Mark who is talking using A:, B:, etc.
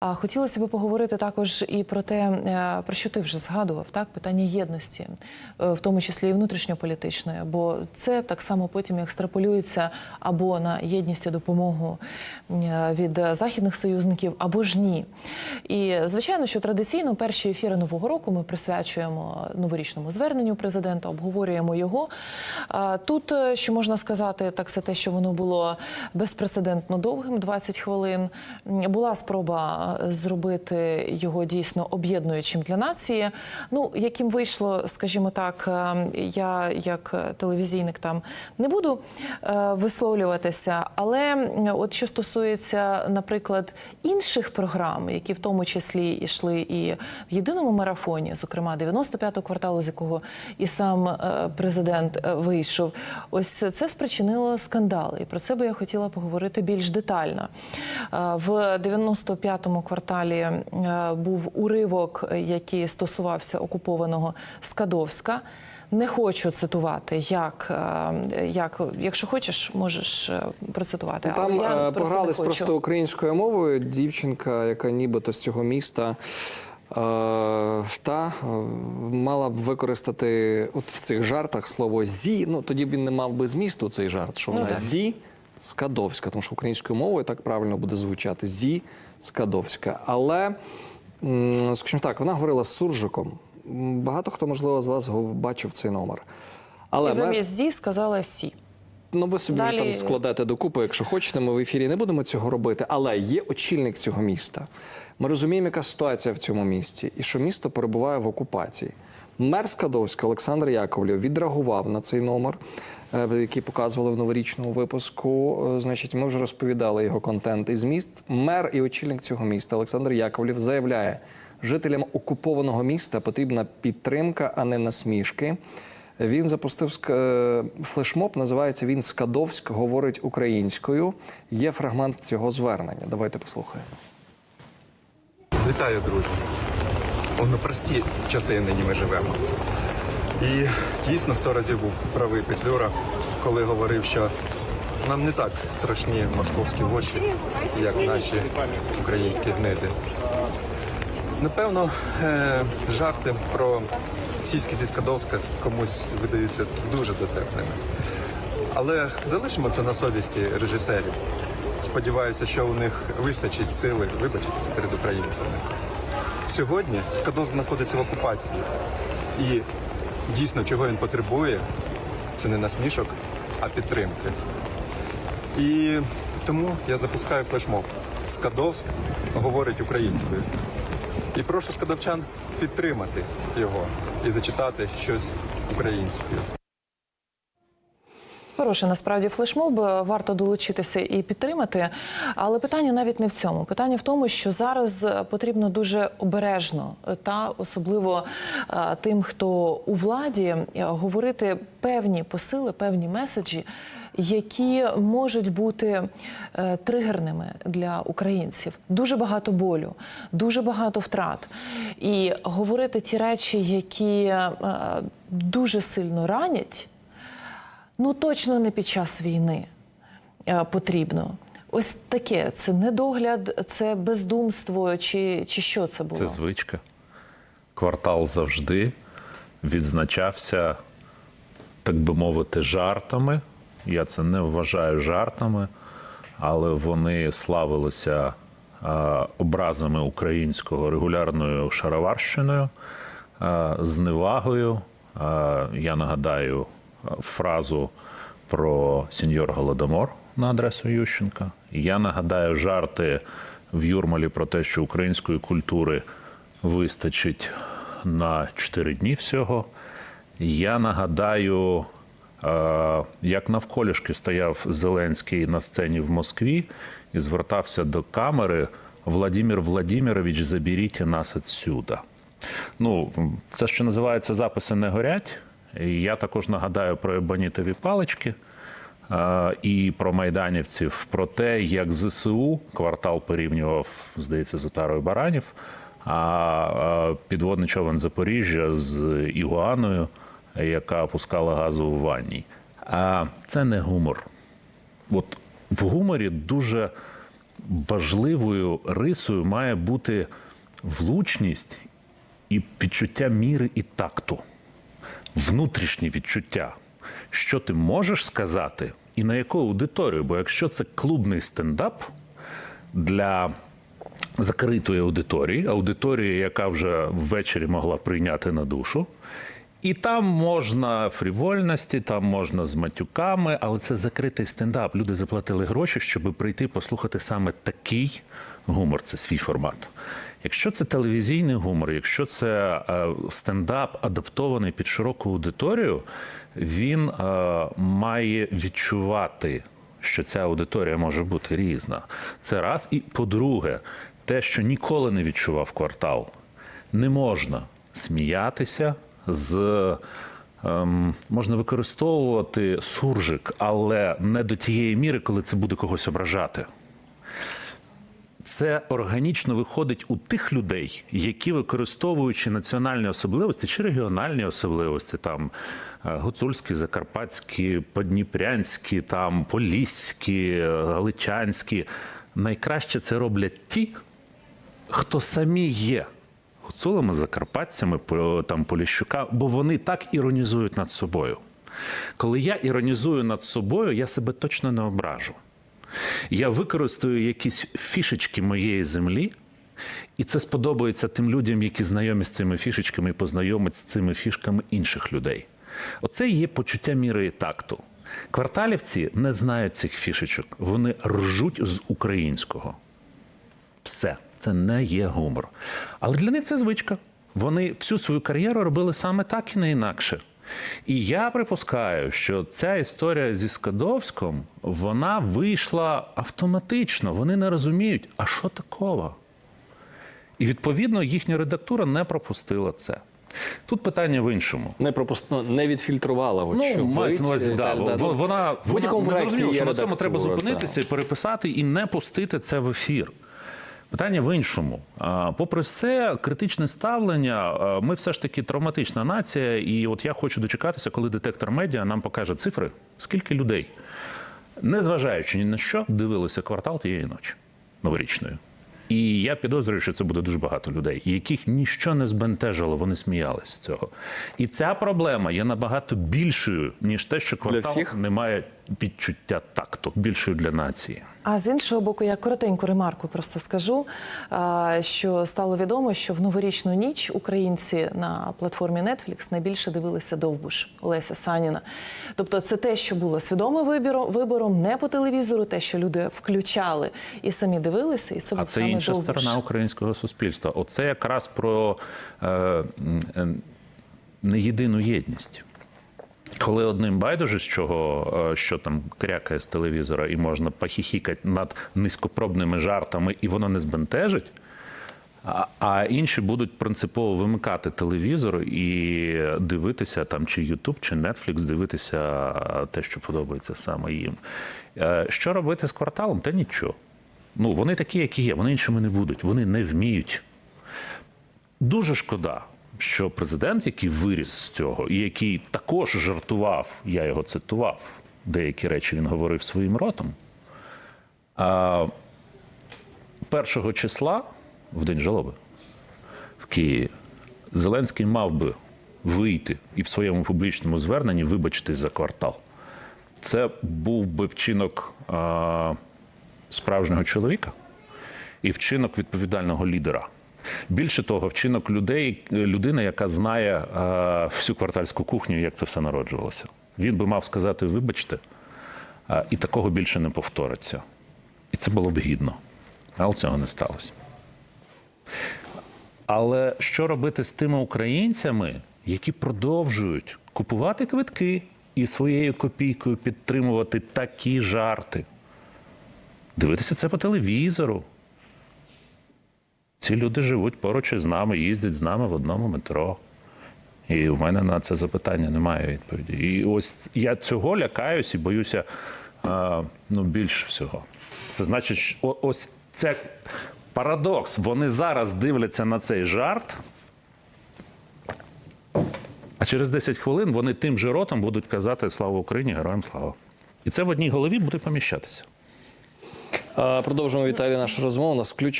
A: А хотілося б поговорити також і про те, е, про що ти вже згадував, так питання єдності, е, в тому числі і внутрішньополітичної, бо це так само потім екстраполюється або на єдність і допомогу е, від західних союзників, або ж ні. І звичайно, що традиційно перші ефіри нового року ми присвячуємо новорічному зверненню президента, обговорюємо його. Тут що можна сказати, так це те, що воно було безпрецедентно довгим, 20 хвилин. Була спроба зробити його дійсно об'єднуючим для нації. Ну, яким вийшло, скажімо так, е, я як телевізійник там не буду е, висловлюватися, але от що стосується, наприклад, інших програм, які в тому числі йшли і в єдиному марафоні, зокрема 95-го кварталу, з якого і сам е, президент вийшов, ось це спричинило скандали. І про це би я хотіла поговорити більш детально. В 95-му кварталі е, був уривок, який стосувався окупованого Скадовська. Не хочу цитувати, як, е, як якщо хочеш, можеш е, процитувати. але
B: Там
A: я
B: е,
A: просто
B: погрались
A: хочу.
B: просто українською мовою. Дівчинка, яка нібито з цього міста. Та мала б використати от в цих жартах слово зі. Ну тоді б він не мав би змісту цей жарт, що
A: Ну,
B: вона
A: так.
B: зі Скадовська, тому що українською мовою так правильно буде звучати зі Скадовська. Але, скажімо так, вона говорила з суржиком. Багато хто, можливо, з вас бачив цей номер. Але
A: І
B: ми-
A: замість зі сказала сі.
B: Ну, ви собі
A: Далі-
B: там складете докупи, якщо хочете. Ми в ефірі не будемо цього робити. Але є очільник цього міста. Ми розуміємо, яка ситуація в цьому місті, і що місто перебуває в окупації. Мер Скадовська Олександр Яковлєв відреагував на цей номер, е, який показували в новорічному випуску. Е, Значить, ми вже розповідали його контент і зміст. Мер і очільник цього міста Олександр Яковлєв заявляє, жителям окупованого міста потрібна підтримка, а не насмішки. Він запустив е, флешмоб, називається він Скадовськ говорить українською. Є фрагмент цього звернення. Давайте послухаємо.
C: Вітаю, друзі. У непрості часи нині ми живемо. І дійсно сто разів був правий Петлюра, коли говорив, що нам не так страшні московські воші, як наші українські гниди. Напевно, е, жарти про сіськи зі Скадовська комусь видаються дуже дотепними. Але залишимо це на совісті режисерів. Сподіваюся, що у них вистачить сили вибачитися перед українцями. Сьогодні Скадов знаходиться в окупації. І дійсно, чого він потребує, це не насмішок, а підтримки. І тому я запускаю флешмоб. Скадовськ говорить українською. І прошу скадовчан підтримати його і зачитати щось українською.
A: Хороший насправді флешмоб варто долучитися і підтримати. Але питання навіть не в цьому. Питання в тому, що зараз потрібно дуже обережно та особливо е, тим, хто у владі, е, говорити певні посили, певні меседжі, які можуть бути е, тригерними для українців. Дуже багато болю, дуже багато втрат. І говорити ті речі, які е, дуже сильно ранять. Ну точно не під час війни е, потрібно. Ось таке це недогляд, це бездумство, чи, чи що це було?
D: Це звичка. Квартал завжди відзначався, так би мовити, жартами. Я це не вважаю жартами, але вони славилися а, образами українського регулярною шароварщиною, а, зневагою. А, я нагадаю фразу про сеньор Голодомор на адресу Ющенка. Я нагадаю жарти в Юрмалі про те, що української культури вистачить на 4 дні всього. Я нагадаю, е, як навколішки стояв Зеленський на сцені в Москві і звертався до камери Владимир Владимирович, заберіть нас отсюда. Ну, це що називається записи не горять. Я також нагадаю про ебанітові палички і про майданівців, про те, як ЗСУ квартал порівнював, здається, з Отарою Баранів, а підводний човен Запоріжжя з Ігуаною, яка опускала газу в ванні. А це не гумор. От в гуморі дуже важливою рисою має бути влучність і відчуття міри і такту, внутрішнє відчуття, що ти можеш сказати і на яку аудиторію. Бо якщо це клубний стендап для закритої аудиторії, аудиторії, яка вже ввечері могла прийняти на душу. І там можна фрівольності, там можна з матюками, але це закритий стендап. Люди заплатили гроші, щоб прийти послухати саме такий гумор. Це свій формат. Якщо це телевізійний гумор, якщо це е, стендап адаптований під широку аудиторію, він е, має відчувати що ця аудиторія може бути різна. Це раз. І по-друге, те, що ніколи не відчував квартал, не можна сміятися з. Ем, можна використовувати суржик, але не до тієї міри, коли це буде когось ображати. Це органічно виходить у тих людей, які використовуючи національні особливості чи регіональні особливості, там е, гуцульські, закарпатські, подніпрянські, там поліські, е, галичанські, найкраще це роблять ті, хто самі є гуцулами, закарпатцями, там поліщука, бо вони так іронізують над собою. Коли я іронізую над собою, я себе точно не ображу. Я використаю якісь фішечки моєї землі, і це сподобається тим людям, які знайомі з цими фішечками і познайомить з цими фішками інших людей. Оце і є почуття міри і такту. Кварталівці не знають цих фішечок, вони ржуть з українського. Все, це не є гумор. Але для них це звичка. Вони всю свою кар'єру робили саме так і не інакше. І я припускаю, що ця історія зі Скадовськом вона вийшла автоматично. Вони не розуміють, а що такого? І відповідно їхня редактура не пропустила це. Тут питання в іншому.
B: Не пропуст... ну, не відфільтрувала.
D: Ну, мається на увазі, да,
B: Та- та-
D: вона, вона,
B: в будь-якому
D: ми
B: проекті
D: зрозуміли,
B: є
D: що на цьому треба зупинитися і переписати, і не пустити це в ефір. Питання в іншому. Попри все, критичне ставлення, ми все ж таки травматична нація, і от я хочу дочекатися, коли детектор медіа нам покаже цифри, скільки людей, незважаючи ні на що, дивилися квартал тієї ночі новорічної. І я підозрюю, що це буде дуже багато людей, яких ніщо не збентежило, вони сміялись з цього. І ця проблема є набагато більшою, ніж те, що квартал не має відчуття такту, більшою для нації.
A: А з іншого боку, я коротеньку ремарку просто скажу, що стало відомо, що в новорічну ніч українці на платформі Netflix найбільше дивилися Довбуш Олеся Саніна. Тобто, це те, що було свідомим вибором, вибором не по телевізору, те, що люди включали і самі дивилися, і це
D: А це
A: саме
D: інша
A: Довбуш.
D: сторона українського суспільства. Оце якраз про е, е, неєдину єдність. Коли одним байдуже, з чого е, що там крякає з телевізора, і можна похіхікати над низькопробними жартами, і воно не збентежить. А, інші будуть принципово вимикати телевізор і дивитися там чи YouTube, чи Netflix, дивитися е, те, що подобається саме їм. Е, Що робити з кварталом? Та нічого. Ну, вони такі, які є, вони іншими не будуть, вони не вміють. Дуже шкода, що президент, який виріс з цього, і який також жартував, я його цитував, деякі речі він говорив своїм ротом. А, першого числа, в день жалоби, в Києві, Зеленський мав би вийти і в своєму публічному зверненні вибачитись за квартал. Це був би вчинок а, справжнього чоловіка і вчинок відповідального лідера. Більше того, вчинок людей, людини, яка знає е, всю квартальську кухню, як це все народжувалося. Він би мав сказати, вибачте, е, і такого більше не повториться. І це було б гідно. Але цього не сталося. Але що робити з тими українцями, які продовжують купувати квитки і своєю копійкою підтримувати такі жарти? Дивитися це по телевізору. Ці люди живуть поруч із нами, їздять з нами в одному метро. І в мене на це запитання немає відповіді. І ось я цього лякаюсь і боюся а, ну, більш всього. Це значить, що ось це парадокс. Вони зараз дивляться на цей жарт, а через 10 хвилин вони тим же ротом будуть казати Слава Україні, героям слава. І це в одній голові буде поміщатися.
B: Продовжуємо Віталій нашу розмову. У нас включ